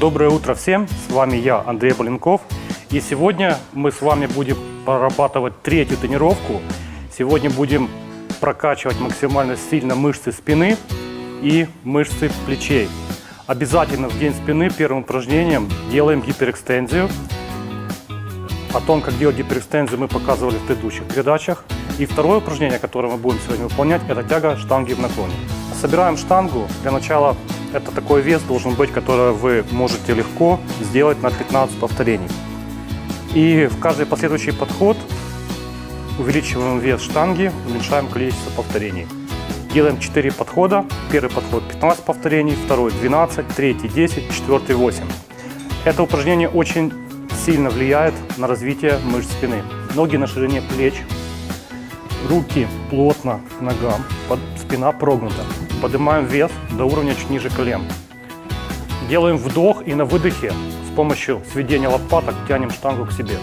Доброе утро всем, с вами я, Андрей Поленков. И сегодня мы с вами будем прорабатывать третью тренировку. Сегодня будем прокачивать максимально сильно мышцы спины и мышцы плечей. Обязательно в день спины первым упражнением делаем гиперэкстензию. О том, как делать гиперэкстензию, мы показывали в предыдущих передачах. И второе упражнение, которое мы будем сегодня выполнять, это тяга штанги в наклоне. Собираем штангу. Для начала это такой вес должен быть, который вы можете легко сделать на 15 повторений. И в каждый последующий подход увеличиваем вес штанги, уменьшаем количество повторений. Делаем 4 подхода. Первый подход 15 повторений, второй 12, третий 10, четвертый 8. Это упражнение очень сильно влияет на развитие мышц спины. Ноги на ширине плеч, руки плотно к ногам, спина прогнута. Поднимаем вес до уровня чуть ниже колен. Делаем вдох и на выдохе с помощью сведения лопаток тянем штангу к себе.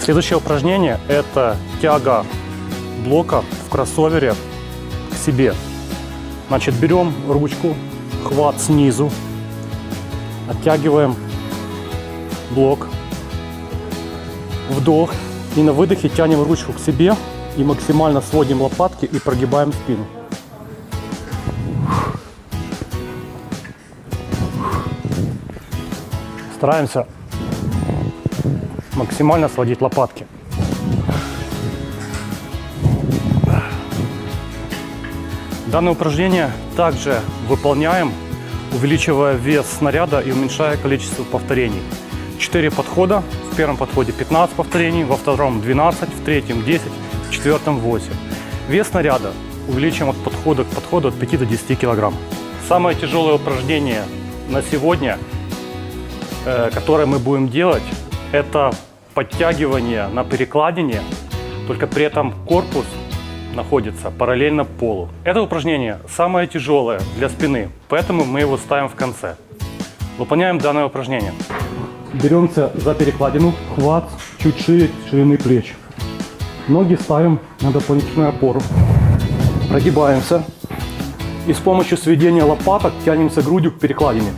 Следующее упражнение – это тяга блока в кроссовере к себе. Значит, берем ручку, хват снизу, оттягиваем блок, вдох и на выдохе тянем ручку к себе и максимально сводим лопатки и прогибаем спину. Стараемся максимально сводить лопатки. Данное упражнение также выполняем, увеличивая вес снаряда и уменьшая количество повторений. 4 подхода. В первом подходе 15 повторений, во втором 12, в третьем 10, в четвертом 8. Вес снаряда увеличим от подхода к подходу от 5 до 10 килограмм. Самое тяжелое упражнение на сегодня, э, которое мы будем делать, это подтягивание на перекладине, только при этом корпус находится параллельно полу. Это упражнение самое тяжелое для спины, поэтому мы его ставим в конце. Выполняем данное упражнение. Беремся за перекладину, хват чуть шире ширины плеч. Ноги ставим на дополнительную опору. Прогибаемся и с помощью сведения лопаток тянемся грудью к перекладине.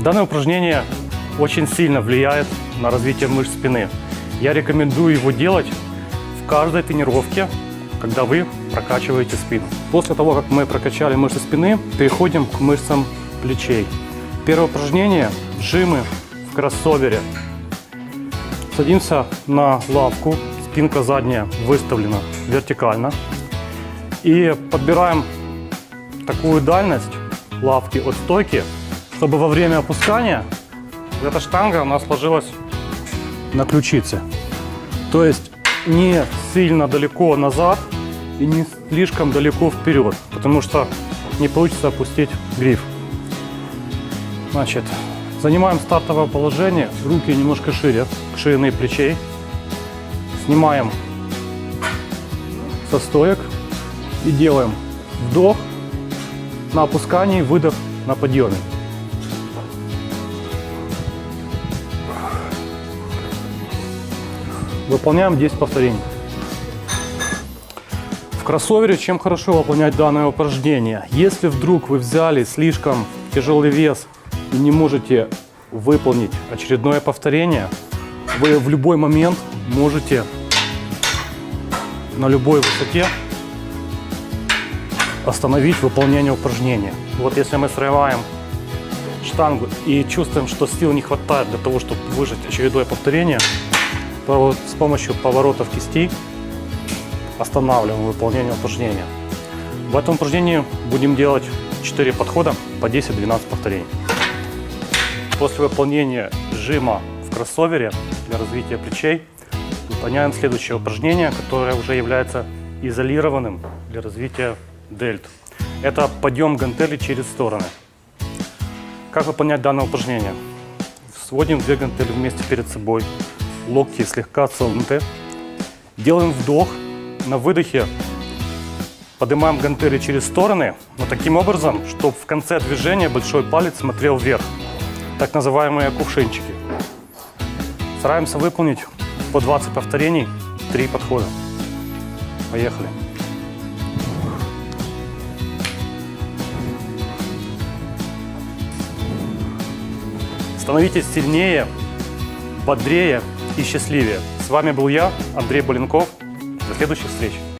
Данное упражнение очень сильно влияет на развитие мышц спины. Я рекомендую его делать в каждой тренировке, когда вы прокачиваете спину. После того, как мы прокачали мышцы спины, переходим к мышцам плечей. Первое упражнение – жимы в кроссовере. Садимся на лавку, спинка задняя выставлена вертикально. И подбираем такую дальность лавки от стойки, чтобы во время опускания эта штанга у нас ложилась на ключице. То есть не сильно далеко назад и не слишком далеко вперед, потому что не получится опустить гриф. Значит, занимаем стартовое положение, руки немножко шире, к ширины плечей. Снимаем со стоек и делаем вдох на опускании, выдох на подъеме. Выполняем 10 повторений. В кроссовере чем хорошо выполнять данное упражнение? Если вдруг вы взяли слишком тяжелый вес и не можете выполнить очередное повторение, вы в любой момент можете на любой высоте остановить выполнение упражнения. Вот если мы срываем штангу и чувствуем, что сил не хватает для того, чтобы выжать очередное повторение, то вот с помощью поворотов кистей останавливаем выполнение упражнения. В этом упражнении будем делать 4 подхода по 10-12 повторений. После выполнения жима в кроссовере для развития плечей выполняем следующее упражнение, которое уже является изолированным для развития дельт. Это подъем гантелей через стороны. Как выполнять данное упражнение? Сводим две гантели вместе перед собой, локти слегка согнуты. Делаем вдох, на выдохе поднимаем гантели через стороны, но таким образом, чтобы в конце движения большой палец смотрел вверх. Так называемые кувшинчики. Стараемся выполнить по 20 повторений, 3 подхода. Поехали. Становитесь сильнее, бодрее и счастливее. С вами был я, Андрей Боленков. До следующих встреч!